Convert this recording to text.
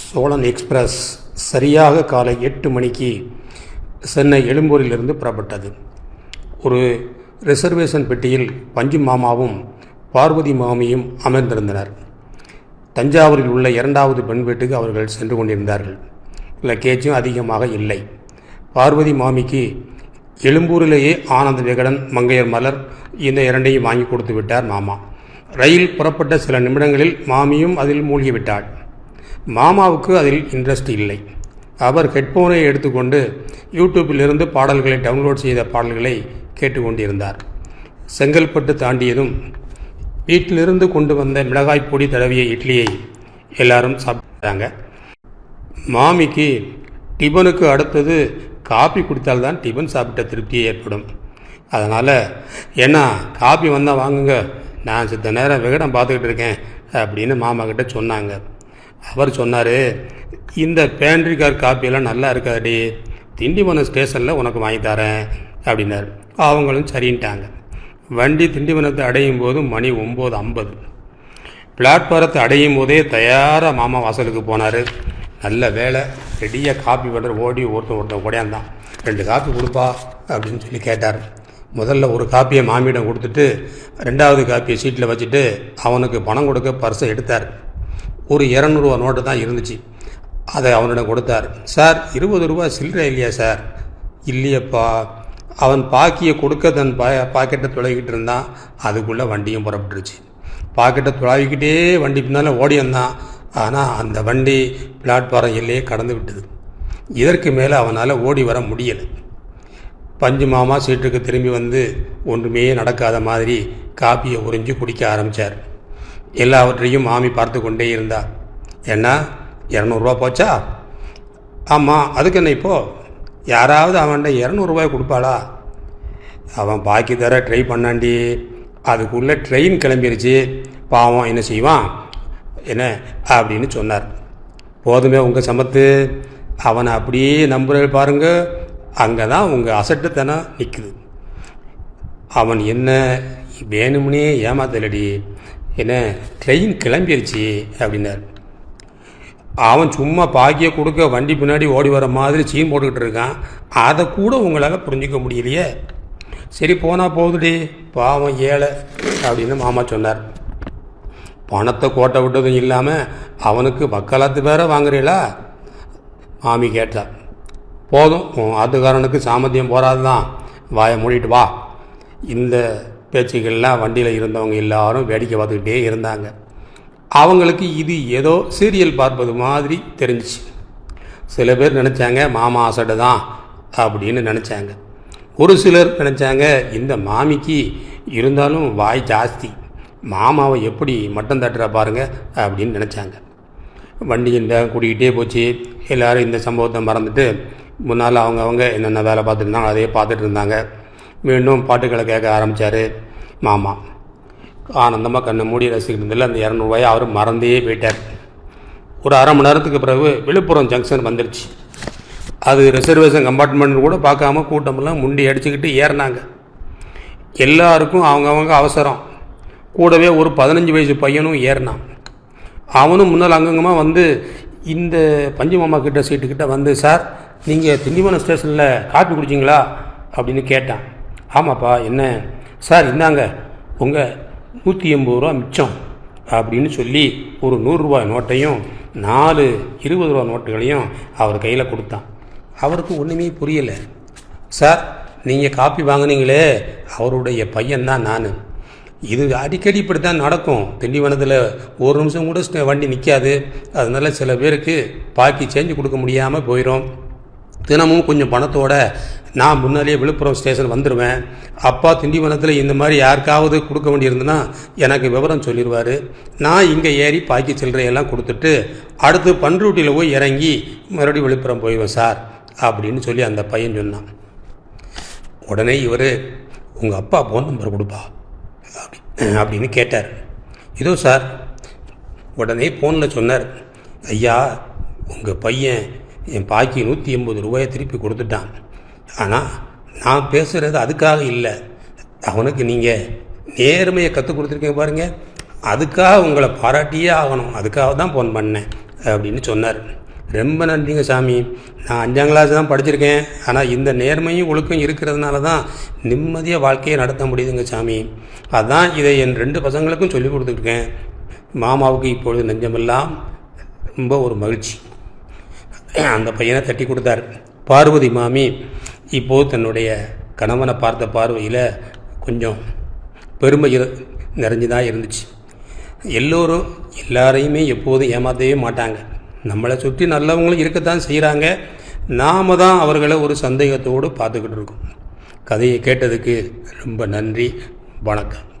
Cholan express சரியாக காலை எட்டு மணிக்கு சென்னை எழும்பூரிலிருந்து புறப்பட்டது. ஒரு ரிசர்வேஷன் பெட்டியில் பஞ்சு மாமாவும் பார்வதி மாமியும் அமர்ந்திருந்தனர். தஞ்சாவூரில் உள்ள இரண்டாவது பெண் வீட்டுக்கு அவர்கள் சென்று கொண்டிருந்தார்கள். லக்கேஜும் அதிகமாக இல்லை. பார்வதி மாமிக்கு எழும்பூரிலேயே ஆனந்த விகடன் மங்கையர் மலர் இந்த இரண்டையும் வாங்கி கொடுத்து விட்டார் மாமா. ரயில் புறப்பட்ட சில நிமிடங்களில் மாமியும் அதில் மூழ்கிவிட்டாள். மாமாவுக்கு அதில் இன்ட்ரெஸ்ட் இல்லை. அவர் ஹெட்ஃபோனை எடுத்துக்கொண்டு யூடியூப்பிலிருந்து பாடல்களை டவுன்லோட் செய்த பாடல்களை கேட்டுக்கொண்டிருந்தார். செங்கல்பட்டு தாண்டியதும் வீட்டிலிருந்து கொண்டு வந்த மிளகாய் பொடி தடவிய இட்லியை எல்லாரும் சாப்பிட்டாங்க. மாமிக்கு டிபனுக்கு அடுத்தது காபி குடித்தால்தான் டிபன் சாப்பிட்ட திருப்தி ஏற்படும். அதனால் ஏன்னா காபி வந்தால் வாங்குங்க. நான் சித்த நேரம் விகடம் பார்த்துக்கிட்டு இருக்கேன் அப்படின்னு மாமா கிட்ட சொன்னாங்க. அவர் சொன்னார் இந்த பேண்ட்ரி கார் காப்பியெல்லாம் நல்லா இருக்காடி திண்டிவனம் ஸ்டேஷனில் உனக்கு வாங்கி தரேன் அப்படின்னாரு. அவங்களும் சரின்ட்டாங்க. வண்டி திண்டிவனத்தை அடையும் போது மணி ஒம்பது ஐம்பது. பிளாட்பாரத்தை அடையும் போதே தயாராக மாமா வாசலுக்கு போனார். நல்ல வேலை ரெடியாக காப்பி பண்ணுற ஓடி ஒருத்தன் ஒருத்தன் கூடையாந்தான் ரெண்டு காப்பி கொடுப்பா அப்படின்னு சொல்லி கேட்டார். முதல்ல ஒரு காப்பியை மாமியிடம் கொடுத்துட்டு ரெண்டாவது காப்பியை சீட்டில் வச்சுட்டு அவனுக்கு பணம் கொடுக்க பர்ஸை எடுத்தார். ஒரு இரநூறுவா நோட்டு தான் இருந்துச்சு. அதை அவனிடம் கொடுத்தார். சார் இருபது ரூபா சில்லறை இல்லையா சார்? இல்லையப்பா. அவன் பாக்கியை கொடுக்க தன் பா பாக்கெட்டை துளைக்கிட்டு இருந்தான். அதுக்குள்ளே வண்டியும் புறப்பட்டுருச்சு. பாக்கெட்டை துளாவிக்கிட்டே வண்டி பின்னால் ஓடி வந்தான் ஆனால் அந்த வண்டி பிளாட்ஃபாரம் எல்லையே கடந்து விட்டது. இதற்கு மேலே அவனால் ஓடி வர முடியலை. பஞ்சு மாமா சீட்டுக்கு திரும்பி வந்து ஒன்றுமே நடக்காத மாதிரி காப்பியை உறிஞ்சி குடிக்க ஆரம்பித்தார் எல்லாவற்றையும் மாமி பார்த்து கொண்டே இருந்தார் என்ன இரநூறுவா போச்சா? ஆமாம் அதுக்கு என்ன இப்போது யாராவது அவன்கிட்ட இரநூறுவாய் கொடுப்பாளா? அவன் பாக்கி தர ட்ரை பண்ணாண்டி அதுக்குள்ளே ட்ரெயின் கிளம்பிருச்சு. பாவம் என்ன செய்வான்? என்ன? அப்படின்னு சொன்னார். போதுமே உங்கள் சமத்து. அவனை அப்படியே நம்புற பாருங்க. அங்கே தான் உங்கள் அசட்டுத்தனம் நிற்குது அவன் என்ன வேணும்னே ஏமாத்தலடி. என்ன ட்ரெயின் கிளம்பிடுச்சு அப்படின்னார். அவன் சும்மா பாக்கிய கொடுக்க வண்டி பின்னாடி ஓடி வர மாதிரி சீன் போட்டுக்கிட்டு இருக்கான். அதை கூட உங்களால் புரிஞ்சிக்க முடியலையே. சரி போனால் போகுதுடி பாவம் ஏழை அப்படின்னு மாமா சொன்னார். பணத்தை கோட்டை விட்டதும் இல்லாமல் அவனுக்கு வக்கலாத்து வேற வாங்குறீங்களா மாமி கேட்டார். போதும் உன் ஆத்துக்காரனுக்கு சாமர்த்தியம் போகிறாது தான் வாயை மூடிட்டு வா. இந்த பேச்சுக்கள்லாம் வண்டியில் இருந்தவங்க எல்லாரும் வேடிக்கை பார்த்துக்கிட்டே இருந்தாங்க. அவங்களுக்கு இது ஏதோ சீரியல் பார்ப்பது மாதிரி தெரிஞ்சிச்சு. சில பேர் நினச்சாங்க மாமா அசடு தான் அப்படின்னு நினச்சாங்க. ஒரு சிலர் நினச்சாங்க இந்த மாமிக்கு இருந்தாலும் வாய் ஜாஸ்தி. மாமாவை எப்படி மட்டம் தட்டுறா பாருங்க அப்படின்னு நினச்சாங்க. வண்டியில் கூட்டிக்கிட்டே போச்சு. எல்லோரும் இந்த சம்பவத்தை மறந்துட்டு முன்னால் அவங்க அவங்க என்னென்ன வேலை பார்த்துட்டு இருந்தாங்க அதையே பார்த்துட்டு இருந்தாங்க. மீண்டும் பாட்டுகளை கேட்க ஆரம்பித்தார் மாமா. ஆனந்தமாக கண்ணை மூடி ரசிக்கிறதுல அந்த இரநூறுவாயை அவர் மறந்தே போயிட்டார். ஒரு அரை மணி நேரத்துக்கு பிறகு விழுப்புரம் ஜங்ஷன் வந்துடுச்சு அது ரிசர்வேஷன் கம்பார்ட்மெண்ட் கூட பார்க்காம கூட்டமெல்லாம் முண்டி அடிச்சுக்கிட்டு ஏறினாங்க. எல்லாருக்கும் அவங்கவங்க அவசரம். கூடவே ஒரு பதினஞ்சு வயசு பையனும் ஏறினான். அவனும் முன்னால் அங்கங்கமாக வந்து இந்த பஞ்சு மாமா கிட்ட சீட்டுக்கிட்ட வந்து சார் நீங்கள் திண்டிவனம் ஸ்டேஷனில் காப்பி குடிச்சிங்களா? அப்படின்னு கேட்டான். ஆமாப்பா என்ன? சார் இந்தாங்க உங்கள் நூற்றி எண்பது ரூபா மிச்சம் அப்படின்னு சொல்லி ஒரு நூறுரூவா நோட்டையும் நாலு இருபது ரூபா நோட்டுகளையும் அவர் கையில் கொடுத்தான். அவருக்கு ஒன்றுமே புரியலை. சார் நீங்கள் காப்பி வாங்குனீங்களே அவருடைய பையன்தான் நான். இது அடிக்கடி இப்படி தான் நடக்கும் திண்டிவனத்தில் ஒரு நிமிஷம் கூட ஸ்ட- வண்டி நிற்காது அதனால சில பேருக்கு பாக்கி சேஞ்சு கொடுக்க முடியாமல் போயிடும் தினமும் கொஞ்சம் பணத்தோட நான் முன்னாலேயே விழுப்புரம் ஸ்டேஷன் வந்துடுவேன் அப்பா திண்டிவனத்தில் இந்த மாதிரி யாருக்காவது கொடுக்க வேண்டியிருந்ததுன்னா எனக்கு விவரம் சொல்லிடுவார் நான் இங்கே ஏறி பாக்கி சில்லறையெல்லாம் கொடுத்துட்டு அடுத்து பன்ருட்டியில் போய் இறங்கி மறுபடியும் விழுப்புரம் போயிடுவேன் சார் அப்படின்னு சொல்லி அந்த பையன் சொன்னான். உடனே இவர் உங்கள் அப்பா ஃபோன் நம்பர் கொடுப்பா. அப்படி அப்படின்னு கேட்டார். இதோ சார் உடனே ஃபோனில் சொன்னார் ஐயா உங்கள் பையன் என் பாக்கி நூற்றி எண்பது ரூபாயை திருப்பி கொடுத்துட்டான். ஆனால் நான் பேசுகிறது அதுக்காக இல்லை. அவனுக்கு நீங்கள் நேர்மையை கற்றுக் கொடுத்துருக்கீங்க பாருங்கள் அதுக்காக உங்களை பாராட்டியே ஆகணும். அதுக்காக தான் ஃபோன் பண்ணேன் அப்படின்னு சொன்னார். ரொம்ப நன்றிங்க சாமி. நான் அஞ்சாம் கிளாஸ் தான் படிச்சிருக்கேன். ஆனால் இந்த நேர்மையும் ஒழுக்கம் இருக்கிறதுனால தான் நிம்மதியாக வாழ்க்கையை நடத்த முடியுதுங்க சாமி. அதான் இதை என் ரெண்டு பசங்களுக்கும் சொல்லி கொடுத்துருக்கேன். மாமாவுக்கு இப்பொழுது நெஞ்சமெல்லாம் ரொம்ப ஒரு மகிழ்ச்சி. அந்த பையனை தட்டி கொடுத்தார். பார்வதி மாமி இப்போது தன்னுடைய கணவனை பார்த்த பார்வையில் கொஞ்சம் பெருமை நிறைஞ்சு தான் இருந்துச்சு. எல்லோரும் எல்லாரையுமே எப்போதும் ஏமாற்றவே மாட்டாங்க. நம்மளை சுற்றி நல்லவங்களும் இருக்கத்தான் செய்கிறாங்க நாம தான் அவர்களை ஒரு சந்தேகத்தோடு பார்த்துக்கிட்டு இருக்கோம். கதையை கேட்டதுக்கு ரொம்ப நன்றி. வணக்கம்.